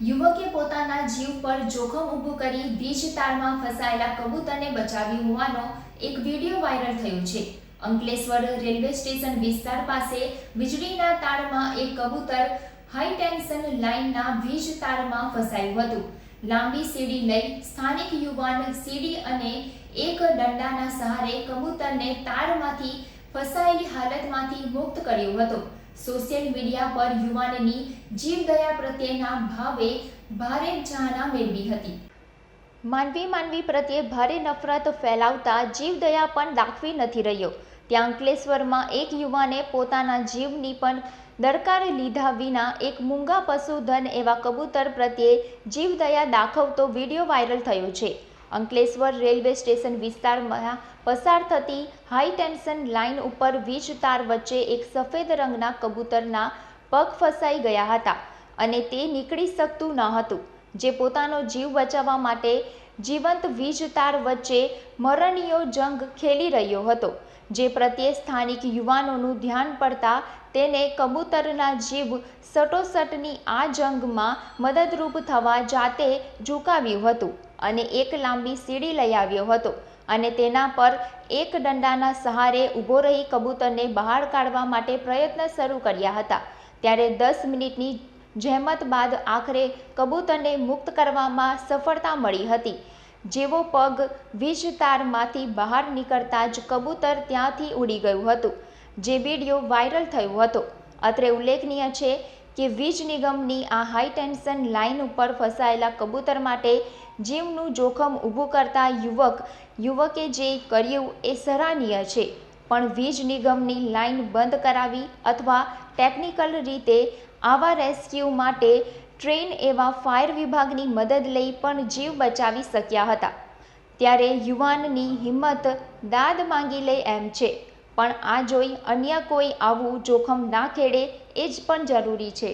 યુવકે પોતાના જીવ પર જોખમ ઊભું કરી વીજ તારમાં ફસાયેલા કબૂતરને બચાવ્યું હોવાનો એક વીડિયો વાયરલ થયો છે. અંકલેશ્વર રેલવે સ્ટેશન વિસ્તાર પાસે વીજળીના તારમાં એક કબૂતર હાઈ ટેન્શન લાઇનના વીજ તારમાં ફસાયું હતું. લાંબી સીડી લઈ સ્થાનિક યુવાન સીડી અને એક દંડાના સહારે કબૂતરને તારમાંથી ફસાયેલી હાલતમાંથી મુક્ત કર્યો હતો. સોશિયલ મીડિયા પર યુવાનની જીવદયા પ્રત્યેના ભાવે ભારે ચાહના મેળવી હતી. માનવી માનવી પ્રત્યે ભારે નફરત ફેલાવતા જીવદયા પણ દાખવી નથી રહ્યો. ત્યાં અંકલેશ્વરમાં એક યુવાને પોતાના જીવની પણ દરકાર લીધા વિના એક મૂંગા પશુધન એવા કબૂતર પ્રત્યે જીવદયા દાખવતો વીડિયો વાયરલ થયો છે. અંકલેશ્વર રેલવે સ્ટેશન વિસ્તારમાં પસાર થતી હાઈ ટેન્શન લાઇન ઉપર વીજ તાર વચ્ચે એક સફેદ રંગના કબૂતરના પગ ફસાઈ ગયા હતા અને તે નીકળી શકતું ન હતું, જે પોતાનો જીવ બચાવવા માટે જીવંત વીજ તાર વચ્ચે મરણીયો જંગ ખેલી રહ્યો હતો. જે પ્રત્યે સ્થાનિક યુવાનોનું ધ્યાન પડતા તેને કબૂતરના જીવ સટોસટની આ જંગમાં મદદરૂપ થવા જાતે ઝુકાવ્યું હતું અને એક લાંબી સીડી લઈ આવ્યો હતો અને તેના પર એક દંડાના સહારે ઊભો રહી કબૂતરને બહાર કાઢવા માટે પ્રયત્ન શરૂ કર્યા હતા. ત્યારે દસ મિનિટની જહેમત બાદ આખરે કબૂતરને મુક્ત કરવામાં સફળતા મળી હતી. જેવો પગ વીજ તારમાંથી બહાર નીકળતા જ કબૂતર ત્યાંથી ઉડી ગયું હતું, જે વીડિયો વાયરલ થયો હતો. અત્રે ઉલ્લેખનીય છે કે વીજ નિગમની આ હાઈ ટેન્શન લાઇન ઉપર ફસાયેલા કબૂતર માટે જીવનું જોખમ ઊભું કરતા યુવક, યુવકે જે કર્યું એ સરાહનીય છે. પણ વીજ નિગમની લાઇન બંધ કરાવી અથવા ટેકનિકલ રીતે આવા રેસ્ક્યુ માટે ટ્રેન એવા ફાયર વિભાગની મદદ લઈ પણ જીવ બચાવી શક્યા હતા. ત્યારે યુવાનની હિંમત દાદ માંગી લે એમ છે. પણ આ જોઈ અન્ય કોઈ આવું જોખમ ના ખેડે એ જ પણ જરૂરી છે.